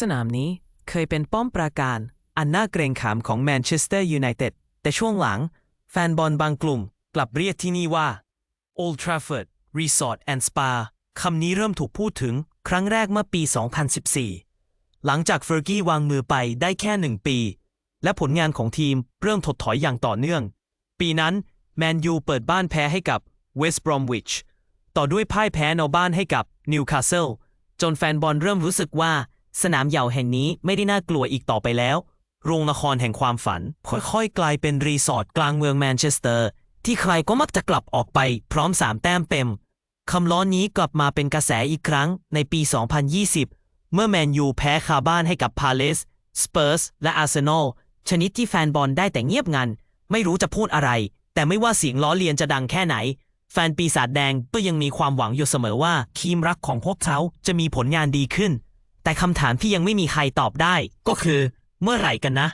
สนามนี้เคยเป็นป้อมปราการ อันน่าเกรงขามของแมนเชสเตอร์ยูไนเต็ดแต่ช่วงหลัง แฟนบอลบางกลุ่มกลับเรียกที่นี่ว่า Old Trafford Resort and Spa คำนี้เริ่มถูกพูดถึงครั้งแรกเมื่อปี 2014 หลังจากเฟอร์กี้วางมือไปได้แค่หนึ่งปี และผลงานของทีมเริ่มถดถอยอย่างต่อเนื่อง ปีนั้นแมนยูเปิดบ้านแพ้ให้กับเวสต์บรอมวิชต่อด้วยพ่ายแพ้นอกบ้านให้กับนิวคาสเซิลจนแฟนบอลเริ่มรู้สึกว่า สนามเหย่าแห่งนี้ไม่ได้น่ากลัวอีกต่อไปแล้ว โรงละครแห่งความฝัน ค่อยๆ กลายเป็นรีสอร์ทกลางเมืองแมนเชสเตอร์ ที่ใครก็มักจะกลับออกไปพร้อมสามแต้มเต็มคำล้อนี้กลับมาเป็นกระแสอีกครั้งในปี 2020 เมื่อแมนยูแพ้คาบ้านให้กับพาเลสสเปอร์สและอาร์เซนอลชนิดที่แฟนบอลได้แต่เงียบงัน ไม่รู้จะพูดอะไร แต่ไม่ว่าเสียงล้อเลียนจะดังแค่ไหน แฟนปีศาจแดงก็ยังมีความหวังอยู่เสมอว่าทีมรักของพวกเขาจะมีผลงานดีขึ้น แต่คำถามที่ยังไม่มีใครตอบได้ ก็คือ เมื่อไหร่กันนะ